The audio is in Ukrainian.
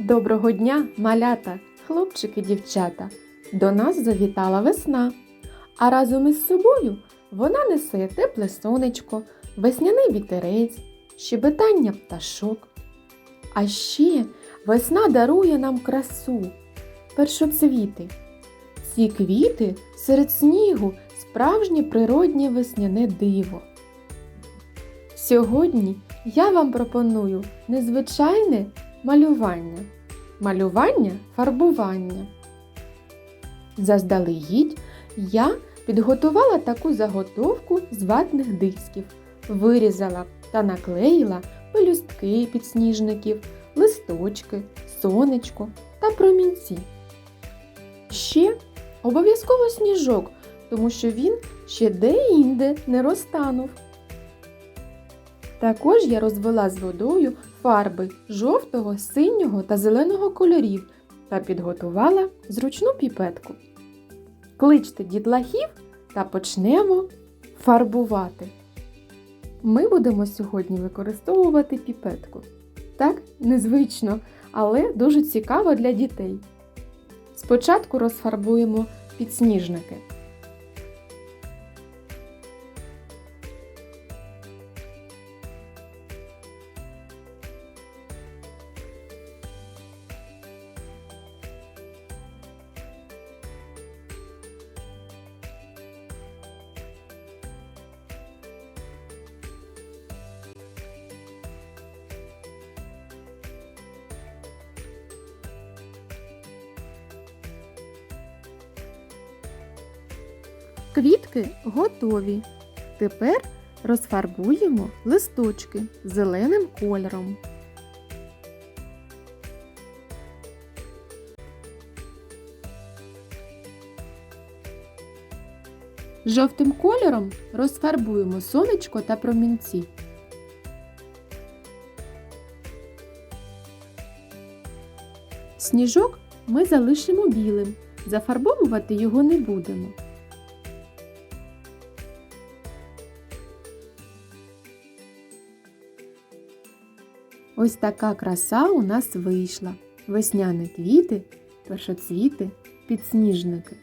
Доброго дня, малята, хлопчики, дівчата. До нас завітала весна. А разом із собою вона несе тепле сонечко, весняний вітерець, щебетання пташок. А ще весна дарує нам красу, першоцвіти. Ці квіти серед снігу справжнє природнє весняне диво. Сьогодні я вам пропоную незвичайне малювання. Малювання фарбування. Заздалегідь я підготувала таку заготовку з ватних дисків, вирізала та наклеїла пелюстки підсніжників, листочки, сонечко та промінці. Ще обов'язково сніжок, тому що він ще де-інде не розтанув. Також я розвела з водою фарби жовтого, синього та зеленого кольорів та підготувала зручну піпетку. Кличте дітлахів та почнемо фарбувати. Ми будемо сьогодні використовувати піпетку. Так, незвично, але дуже цікаво для дітей. Спочатку розфарбуємо підсніжники. Квітки готові. Тепер розфарбуємо листочки зеленим кольором. Жовтим кольором розфарбуємо сонечко та промінці. Сніжок ми залишимо білим. Зафарбовувати його не будемо. Ось така краса у нас вийшла. Весняні квіти, першоцвіти, підсніжники.